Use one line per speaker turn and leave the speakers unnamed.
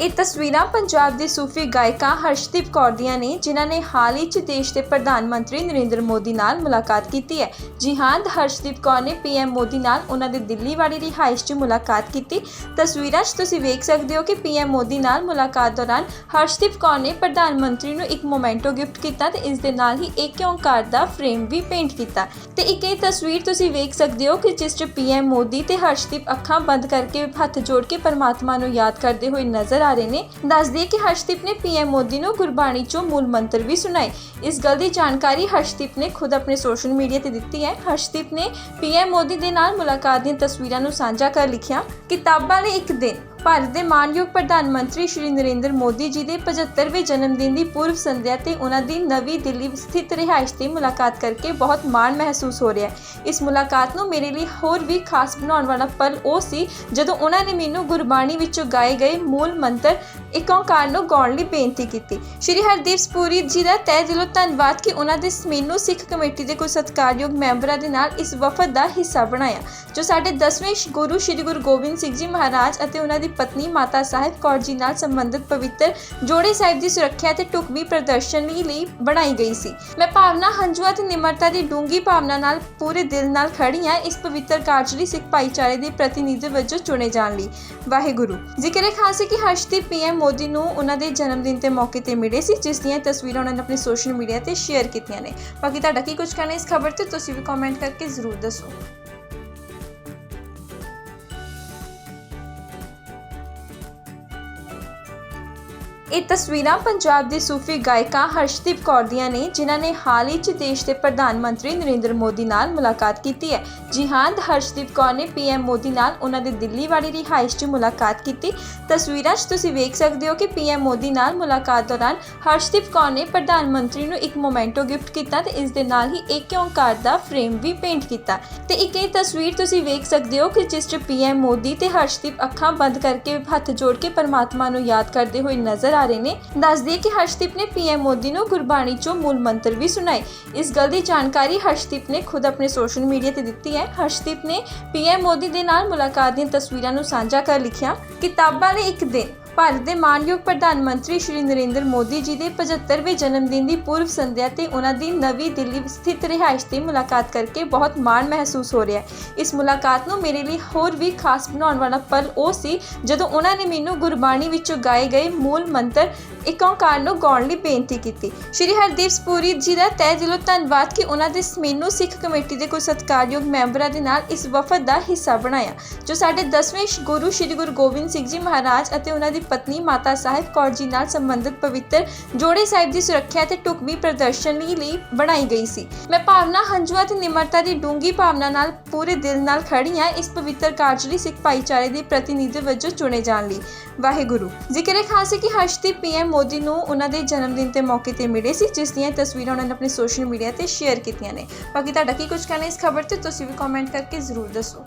ਇਹ ਤਸਵੀਰਾਂ ਪੰਜਾਬ ਦੀ ਸੂਫੀ ਗਾਇਕਾ ਹਰਸ਼ਦੀਪ ਕੌਰ ਦੀਆਂ ਨੇ, ਜਿਨ੍ਹਾਂ ਨੇ ਹਾਲ ਹੀ 'ਚ ਦੇਸ਼ ਦੇ ਪ੍ਰਧਾਨ ਮੰਤਰੀ ਨਰਿੰਦਰ ਮੋਦੀ ਨਾਲ ਮੁਲਾਕਾਤ ਕੀਤੀ ਹੈ। ਜੀ ਹਾਂ ਹਰਸ਼ਦੀਪ ਕੌਰ ਨੇ ਪੀਐਮ ਮੋਦੀ ਨਾਲ ਉਹਨਾਂ ਦੇ ਦਿੱਲੀ ਵਾਲੀ ਰਿਹਾਇਸ਼ 'ਚ ਮੁਲਾਕਾਤ ਕੀਤੀ। ਤਸਵੀਰਾਂ 'ਚ ਤੁਸੀਂ ਵੇਖ ਸਕਦੇ ਹੋ ਕਿ ਪੀਐਮ ਮੋਦੀ ਨਾਲ ਮੁਲਾਕਾਤ ਦੌਰਾਨ ਹਰਸ਼ਦੀਪ ਕੌਰ ਨੇ ਪ੍ਰਧਾਨ ਮੰਤਰੀ ਨੂੰ ਇੱਕ ਮੋਮੈਂਟੋ ਗਿਫਟ ਕੀਤਾ ਤੇ ਇਸ ਦੇ ਨਾਲ ਹੀ ਇੱਕ ਓਂਕਾਰ ਦਾ ਫਰੇਮ ਵੀ ਪੇਂਟ ਕੀਤਾ। ਤੇ ਇੱਕ ਇਹ ਤਸਵੀਰ ਤੁਸੀਂ ਵੇਖ ਸਕਦੇ ਹੋ ਕਿ ਜਿਸ 'ਚ ਪੀਐਮ ਮੋਦੀ ਤੇ ਹਰਸ਼ਦੀਪ ਅੱਖਾਂ ਬੰਦ ਕਰਕੇ ਹੱਥ ਜੋੜ ਕੇ ਪਰਮਾਤਮਾ ਨੂੰ ਯਾਦ ਕਰਦੇ ਹੋਏ ਨਜ਼ਰ ਆ ਰਹੇ ਨੇ। ਦੱਸਦੀ ਕਿ ਹਰਸ਼ਦੀਪ ਨੇ ਪੀਐਮ ਮੋਦੀ ਨੂੰ ਗੁਰਬਾਣੀ 'ਚੋਂ ਮੂਲ ਮੰਤਰ ਵੀ ਸੁਣਾਏ। ਇਸ ਗੱਲ ਦੀ ਜਾਣਕਾਰੀ ਹਰਸ਼ਦੀਪ ਨੇ ਖੁਦ ਆਪਣੇ ਸੋਸ਼ਲ ਮੀਡੀਆ ਤੇ ਦਿੱਤੀ ਹੈ। ਹਰਸ਼ਦੀਪ ਨੇ ਪੀਐਮ ਮੋਦੀ ਦੇ ਨਾਲ ਮੁਲਾਕਾਤ ਦੀਆਂ ਤਸਵੀਰਾਂ ਨੂੰ ਸਾਂਝਾ ਕਰ ਲਿਖਿਆ, ਕਿਤਾਬਾਂ ਲਈ ਇੱਕ ਦਿਨ। ਭਾਰਤ ਦੇ ਮਾਨਯੋਗ ਪ੍ਰਧਾਨ ਮੰਤਰੀ ਸ਼੍ਰੀ ਨਰਿੰਦਰ ਮੋਦੀ ਜੀ ਦੇ 75ਵੇਂ ਜਨਮ ਦਿਨ ਦੀ ਪੂਰਵ ਸੰਧਿਆ ਤੇ ਉਹਨਾਂ ਦੀ ਨਵੀਂ ਦਿੱਲੀ ਸਥਿਤ ਰਿਹਾਇਸ਼ ਤੇ ਮੁਲਾਕਾਤ ਕਰਕੇ ਬਹੁਤ ਮਾਣ ਮਹਿਸੂਸ ਹੋ ਰਿਹਾ ਹੈ। ਇਸ ਮੁਲਾਕਾਤ ਨੂੰ ਮੇਰੇ ਲਈ ਹੋਰ ਵੀ ਖਾਸ ਬਣਾਉਣ ਵਾਲਾ ਪਲ ਉਹ ਸੀ ਜਦੋਂ ਉਹਨਾਂ ਨੇ ਮੈਨੂੰ ਗੁਰਬਾਣੀ ਵਿੱਚੋਂ ਗਾਏ ਗਏ ਮੂਲ ਮੰਤਰ ਇੱਕ ਓਂਕਾਰ ਨੂੰ ਗਾਉਣ ਲਈ ਬੇਨਤੀ ਕੀਤੀ। ਸ਼੍ਰੀ ਹਰਦੀਪ ਸਪੂਰੀ ਜੀ ਦਾ ਤਹਿ ਦਿਲੋਂ ਧੰਨਵਾਦ ਕਿ ਉਹਨਾਂ ਦੇ ਸਮੇਨੂ ਸਿੱਖ ਕਮੇਟੀ ਦੇ ਕੁਝ ਸਤਿਕਾਰਯੋਗ ਮੈਂਬਰਾਂ ਦੇ ਨਾਲ ਇਸ ਵਫਦ ਦਾ ਹਿੱਸਾ ਬਣਾਇਆ, ਜੋ ਸਾਡੇ 10ਵੇਂ ਗੁਰੂ ਸ਼੍ਰੀ ਗੁਰੂ ਗੋਬਿੰਦ ਸਿੰਘ ਜੀ ਮਹਾਰਾਜ ਅਤੇ ਉਹਨਾਂ ਦੀ ਪਤਨੀ ਮਾਤਾ ਸਾਹਿਬ ਕੌਰ ਜੀ ਨਾਲ ਸੰਬੰਧਿਤ ਪਵਿੱਤਰ ਜੋੜੇ ਸਾਹਿਬ ਦੀ ਸੁਰੱਖਿਆ ਤੇ ਢੁਕਵੀਂ ਪ੍ਰਦਰਸ਼ਨੀ ਲਈ ਬਣਾਈ ਗਈ ਸੀ। ਮੈਂ ਭਾਵਨਾ, ਹੰਝੂਆਂ ਤੇ ਨਿਮਰਤਾ ਦੀ ਡੂੰਗੀ ਭਾਵਨਾ ਨਾਲ ਪੂਰੇ ਦਿਲ ਨਾਲ ਖੜੀ ਹਾਂ ਇਸ ਪਵਿੱਤਰ ਕਾਰਜ ਲਈ ਸਿੱਖ ਭਾਈਚਾਰੇ ਦੇ ਪ੍ਰਤੀਨਿਧ ਵਜੋਂ ਚੁਣੇ ਜਾਣ ਲਈ। ਵਾਹਿਗੁਰੂ। ਜ਼ਿਕਰ ਹੈ ਖਾਸ ਹੈ ਕਿ ਹਰਸ਼ਦੀਪ ਪੀਐਮ ਮੋਦੀ ਨੂੰ ਉਹਨਾਂ ਦੇ ਜਨਮ ਦਿਨ ਤੇ ਮੌਕੇ ਤੇ ਮਿਲੇ ਸੀ, ਜਿਸ ਦੀਆਂ ਤਸਵੀਰਾਂ ਉਹਨਾਂ ਨੇ ਆਪਣੇ ਸੋਸ਼ਲ ਮੀਡੀਆ ਤੇ ਸ਼ੇਅਰ ਕੀਤੀਆਂ ਨੇ। ਬਾਕੀ ਤੁਹਾਡਾ ਕੀ ਕੁਝ ਕਹਿਣਾ ਇਸ ਖਬਰ ਤੇ, ਤੁਸੀਂ ਵੀ ਕਮੈਂਟ ਕਰਕੇ ਜ਼ਰੂਰ ਦੱਸੋ। ਇਹ ਤਸਵੀਰਾਂ ਪੰਜਾਬ ਦੀ ਸੂਫੀ ਗਾਇਕਾ ਹਰਸ਼ਦੀਪ ਕੌਰ ਦੀਆਂ ਨੇ, ਜਿਨ੍ਹਾਂ ਨੇ ਹਾਲ ਹੀ 'ਚ ਦੇਸ਼ ਦੇ ਪ੍ਰਧਾਨ ਮੰਤਰੀ ਨਰਿੰਦਰ ਮੋਦੀ ਨਾਲ ਮੁਲਾਕਾਤ ਕੀਤੀ ਹੈ। ਜੀ ਹਾਂ ਹਰਸ਼ਦੀਪ ਕੌਰ ਨੇ ਪੀਐਮ ਮੋਦੀ ਨਾਲ ਉਹਨਾਂ ਦੇ ਦਿੱਲੀ ਵਾਲੀ ਰਿਹਾਇਸ਼ 'ਚ ਮੁਲਾਕਾਤ ਕੀਤੀ। ਤਸਵੀਰਾਂ 'ਚ ਤੁਸੀਂ ਵੇਖ ਸਕਦੇ ਹੋ ਕਿ ਪੀਐਮ ਮੋਦੀ ਨਾਲ ਮੁਲਾਕਾਤ ਦੌਰਾਨ ਹਰਸ਼ਦੀਪ ਕੌਰ ਨੇ ਪ੍ਰਧਾਨ ਮੰਤਰੀ ਨੂੰ ਇੱਕ ਮੋਮੈਂਟੋ ਗਿਫਟ ਕੀਤਾ ਤੇ ਇਸ ਦੇ ਨਾਲ ਹੀ ਇੱਕ ਓਂਕਾਰ ਦਾ ਫਰੇਮ ਵੀ ਪੇਂਟ ਕੀਤਾ। ਤੇ ਇੱਕ ਇਹ ਤਸਵੀਰ ਤੁਸੀਂ ਵੇਖ ਸਕਦੇ ਹੋ ਕਿ ਜਿਸ 'ਚ ਪੀਐਮ ਮੋਦੀ ਤੇ ਹਰਸ਼ਦੀਪ ਅੱਖਾਂ ਬੰਦ ਕਰਕੇ ਹੱਥ ਜੋੜ ਕੇ ਪਰਮਾਤਮਾ ਨੂੰ ਯਾਦ ਕਰਦੇ ਹੋਏ ਨਜ਼ਰ ਆ ਰਹੇ ਨੇ। ਦੱਸਦੀ ਕਿ ਹਰਸ਼ਦੀਪ ਨੇ ਪੀਐਮ ਮੋਦੀ ਨੂੰ ਗੁਰਬਾਣੀ 'ਚੋਂ ਮੂਲ ਮੰਤਰ ਵੀ ਸੁਣਾਏ। ਇਸ ਗੱਲ ਦੀ ਜਾਣਕਾਰੀ ਹਰਸ਼ਦੀਪ ਨੇ ਖੁਦ ਆਪਣੇ ਸੋਸ਼ਲ ਮੀਡੀਆ ਤੇ ਦਿੱਤੀ ਹੈ। ਹਰਸ਼ਦੀਪ ਨੇ ਪੀਐਮ ਮੋਦੀ ਦੇ ਨਾਲ ਮੁਲਾਕਾਤ ਦੀਆਂ ਤਸਵੀਰਾਂ ਨੂੰ ਸਾਂਝਾ ਕਰ ਲਿਖਿਆ, ਕਿਤਾਬਾਂ ਲਈ ਇੱਕ ਦਿਨ। ਭਾਰਤ ਦੇ ਮਾਨਯੋਗ ਪ੍ਰਧਾਨ ਮੰਤਰੀ ਸ਼੍ਰੀ ਨਰਿੰਦਰ ਮੋਦੀ ਜੀ ਦੇ 75ਵੇਂ ਜਨਮ ਦਿਨ ਦੀ ਪੂਰਵ ਸੰਧਿਆ ਤੇ ਉਹਨਾਂ ਦੀ ਨਵੀਂ ਦਿੱਲੀ ਸਥਿਤ ਰਿਹਾਇਸ਼ ਤੇ ਮੁਲਾਕਾਤ ਕਰਕੇ ਬਹੁਤ ਮਾਣ ਮਹਿਸੂਸ ਹੋ ਰਿਹਾ ਹੈ। ਇਸ ਮੁਲਾਕਾਤ ਨੂੰ ਮੇਰੇ ਲਈ ਹੋਰ ਵੀ ਖਾਸ ਬਣਾਉਣ ਵਾਲਾ ਪਲ ਉਹ ਸੀ ਜਦੋਂ ਉਹਨਾਂ ਨੇ ਮੈਨੂੰ ਗੁਰਬਾਣੀ ਵਿੱਚੋਂ ਗਾਏ ਗਏ ਮੂਲ ਮੰਤਰ ਇੱਕ ਨੂੰ ਗਾਉਣ ਲਈ ਬੇਨਤੀ ਕੀਤੀ। ਸ਼੍ਰੀ ਹਰਦੀਪ ਸਪੂਰੀ ਜੀ ਦਾ ਤਹਿ ਦਿਲੋਂ ਧੰਨਵਾਦ ਕਿ ਉਹਨਾਂ ਦੇ ਸਮੇਨੂ ਸਿੱਖ ਕਮੇਟੀ ਦੇ ਕੁਝ ਸਤਿਕਾਰਯੋਗ ਮੈਂਬਰਾਂ ਦੇ ਨਾਲ ਇਸ ਵਫਦ ਦਾ ਹਿੱਸਾ ਬਣਾਇਆ, ਜੋ ਸਾਡੇ 10ਵੇਂ ਗੁਰੂ ਸ਼੍ਰੀ ਗੁਰੂ ਗੋਬਿੰਦ ਸਿੰਘ ਜੀ ਮਹਾਰਾਜ ਅਤੇ ਉਹਨਾਂ ਦੀ ਪਤਨੀ ਮਾਤਾ ਸਾਹਿਬ ਕੌਰ ਜੀ ਨਾਲ ਸੰਬੰਧਿਤ ਪਵਿੱਤਰ ਜੋੜੇ ਸਾਹਿਬ ਦੀ ਸੁਰੱਖਿਆ ਤੇ ਢੁਕਵੀਂ ਪ੍ਰਦਰਸ਼ਨੀ ਲਈ ਬਣਾਈ ਗਈ ਸੀ। ਮੈਂ ਭਾਵਨਾ ਹੰਝੂਆਂ ਤੇ ਨਿਮਰਤਾ ਦੀ ਡੂੰਗੀ ਭਾਵਨਾ ਨਾਲ ਪੂਰੇ ਦਿਲ ਨਾਲ ਖੜੀ ਹਾਂ ਇਸ ਪਵਿੱਤਰ ਕਾਰਜ ਲਈ ਸਿੱਖ ਭਾਈਚਾਰੇ ਦੇ ਪ੍ਰਤੀਨਿਧ ਵਜੋਂ ਚੁਣੇ ਜਾਣ ਲਈ। ਵਾਹਿਗੁਰੂ। ਜ਼ਿਕਰ ਹੈ ਖਾਸ ਹੈ ਕਿ ਹਰਸ਼ਦੀਪ ਪੀਐਮ ਮੋਦੀ ਨੂੰ ਉਹਨਾਂ ਦੇ ਜਨਮ ਦਿਨ ਤੇ ਮੌਕੇ ਤੇ ਮਿਲੇ ਸੀ, ਜਿਸ ਦੀਆਂ ਤਸਵੀਰਾਂ ਉਹਨਾਂ ਨੇ ਆਪਣੇ ਸੋਸ਼ਲ ਮੀਡੀਆ ਤੇ ਸ਼ੇਅਰ ਕੀਤੀਆਂ ਨੇ। ਬਾਕੀ ਤੁਹਾਡਾ ਕੀ ਕੁਝ ਕਹਿਣਾ ਇਸ ਖਬਰ ਤੇ, ਤੁਸੀਂ ਵੀ ਕਮੈਂਟ ਕਰਕੇ ਜ਼ਰੂਰ ਦੱਸੋ।